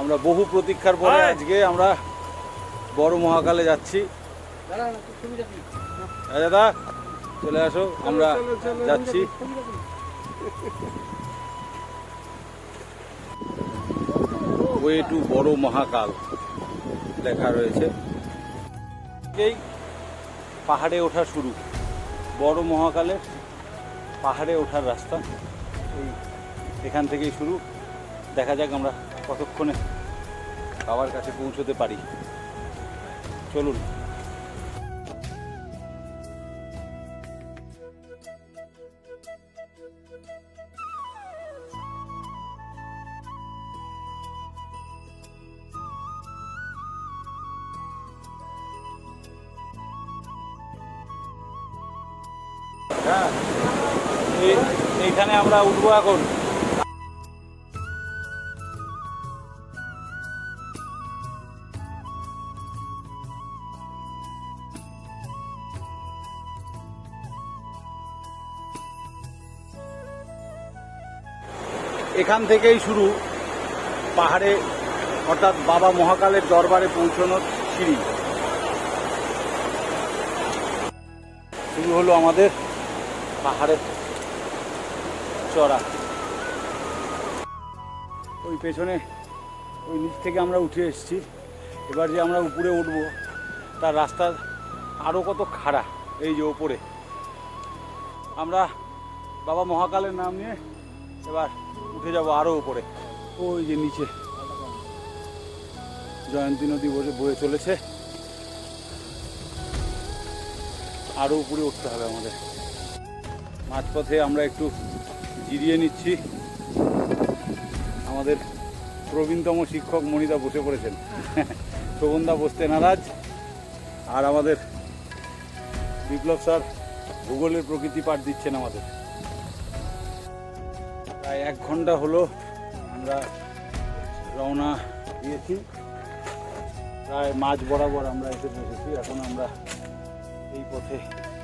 আমরা বহু প্রতীক্ষার পরে আজকে আমরা বড় মহাকালে যাচ্ছি। হ্যাঁ দাদা চলে আসো আমরা যাচ্ছি। ওয়ে টু বড় মহাকাল লেখা রয়েছে। এই পাহাড়ে ওঠা শুরু। বড় মহাকালের পাহাড়ে ওঠার রাস্তা এই এখান থেকেই শুরু। দেখা যাক আমরা কতক্ষণে বাবার কাছে পৌঁছতে পারি? চলুন। হ্যাঁ এইখানে আমরা উঠবো এখন। এখান থেকেই শুরু পাহাড়ে, অর্থাৎ বাবা মহাকালের দরবারে পৌঁছানোর সিঁড়ি। শুরু হলো আমাদের পাহাড়ের চড়া। ওই পেছনে, ওই নিচ থেকে আমরা উঠে এসেছি। এবার যে আমরা উপরে উঠব, তার রাস্তা আরও কত খাড়া, এই যে ওপরে। আমরা বাবা মহাকালের নাম নিয়ে এবার উঠে যাব আরও উপরে। ওই যে নিচে। জয়ন্তী নদী বসে বয়ে চলেছে। আরও উপরে উঠতে হবে আমাদের। মাঝপথে আমরা একটু জিরিয়ে নিচ্ছি। আমাদের প্রবীণতম শিক্ষক মনিদা বসে পড়েছেন। শোভনদা বসতে নারাজ। আর আমাদের বিপ্লব স্যার ভূগোলের প্রকৃতি পাঠ দিচ্ছেন আমাদের। প্রায় এক ঘণ্টা হলো আমরা রওনা দিয়েছি। প্রায় মাঝ বরাবর আমরা এসে বসেছি এখন আমরা এই পথে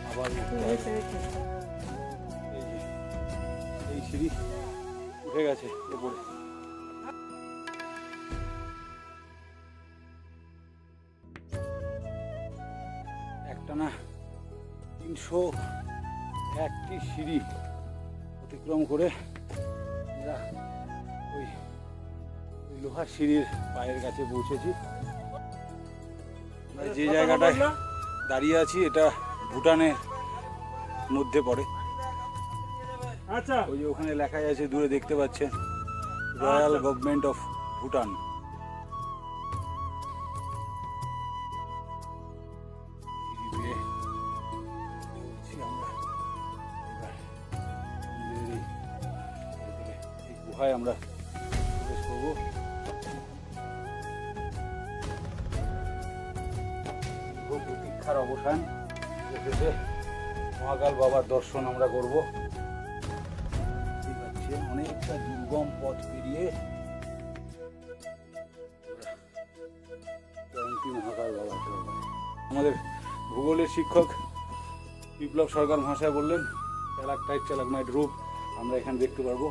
আবার এই এই সিঁড়ি উঠে গেছে উপরে। একটা না তিনশো একটি সিঁড়ি অতিক্রম করে আমরা ওই লোহার সিঁড়ির পায়ের কাছে পৌঁছেছি আমরা যে জায়গাটায় দাঁড়িয়ে আছি এটা ভুটানের মধ্যে পড়ে। আচ্ছা। ওই যে ওখানে লেখাই আছে দূরে দেখতে পাচ্ছেন। রয়্যাল। গভর্নমেন্ট অফ ভুটান গুহায় আমরা প্রতীক্ষার অবসান শেষে মহাকাল বাবার দর্শন আমরা করব। দেখতেই পাচ্ছেন অনেকটা দুর্গম পথ পেরিয়ে মহাকাল বাবা আমাদের ভূগোলের শিক্ষক বিপ্লব সরকার মহাশয় বললেন চালাকটাইট চালাকমাইট রূপ আমরা এখানে দেখতে পারব।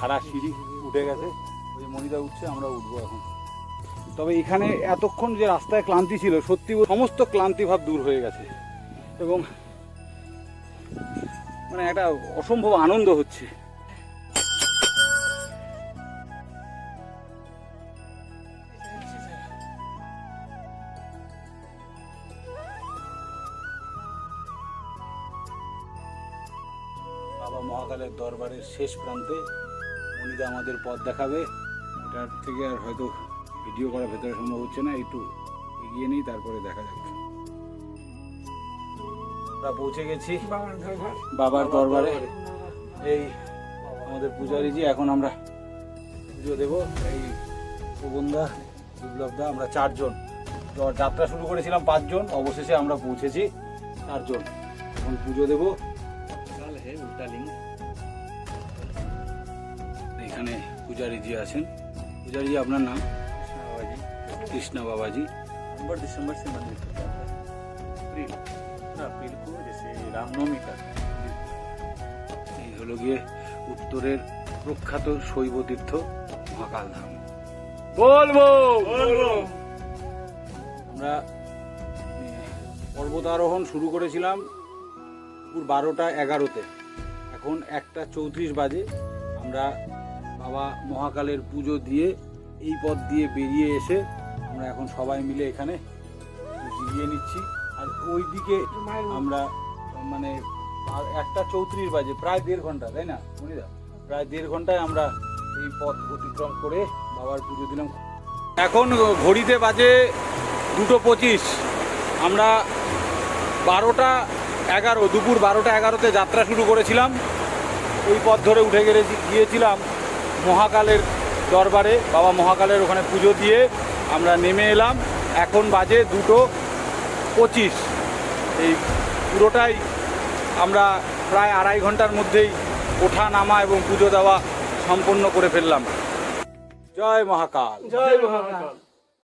খাড়া সিঁড়ি উঠে গেছে। ওই মনিদা উঠছে আমরা উঠবো এখন। তবে এখানে এতক্ষণ যে রাস্তায় ক্লান্তি ছিল সত্যি সমস্ত ক্লান্তি ভাব দূর হয়ে গেছে। এবং মানে একটা অসম্ভব আনন্দ হচ্ছে। বাবা মহাকালের দরবারের শেষ প্রান্তে মনিদা আমাদের পথ দেখাবে। এটার থেকে আর হয়তো ভিডিও করা ভেতরে সম্ভব হচ্ছে না একটু এগিয়ে নিই তারপরে দেখা যাবে। আমরা পৌঁছে গেছি বাবার দরবারে। এই আমাদের পূজারীজি এখন আমরা পুজো দেব। এই প্রবন্ধা বিপ্লবদা আমরা চারজন। তো যাত্রা শুরু করেছিলাম পাঁচজন অবশেষে আমরা পৌঁছেছি চারজন। এখন পুজো দেব। এখানে পূজারীজি আছেন পূজারীজি আপনার নাম কৃষ্ণা বাবাজি नवंबर दिसंबर से मंदिर खुलता है अप्रैल पूरा अप्रैल को जैसे रामनवमी तक এই হলো গিয়ে উত্তরের প্রখ্যাত শৈব তীর্থ মহাকাল ধাম বলবো বলবো আমরা উম, পর্বতারোহণ শুরু করেছিলাম দুপুর বারোটা এগারোতে এখন একটা চৌত্রিশ বাজে আমরা বাবা মহাকালের পুজো দিয়ে এই পথ দিয়ে বেরিয়ে এসে আমরা এখন সবাই মিলে এখানে জিরিয়ে নিচ্ছি। আর ওই দিকে আমরা মানে একটা চৌত্রিশ বাজে, প্রায় দেড় ঘণ্টা, তাই না মনিদা প্রায় দেড় ঘন্টায় আমরা এই পথ অতিক্রম করে বাবার পুজো দিলাম। এখন ঘড়িতে বাজে দুটো পঁচিশ। আমরা বারোটা এগারো, দুপুর বারোটা এগারোতে যাত্রা শুরু করেছিলাম। ওই পথ ধরে উঠে গেলে গিয়েছিলাম। মহাকালের দরবারে, বাবা মহাকালের ওখানে পুজো দিয়ে আমরা নেমে এলাম। এখন বাজে দুটো পঁচিশ। এই পুরোটাই আমরা প্রায় আড়াই ঘণ্টার মধ্যেই ওঠা, নামা এবং পুজো দেওয়া সম্পন্ন করে ফেললাম। জয় মহাকাল। জয় মহাকাল।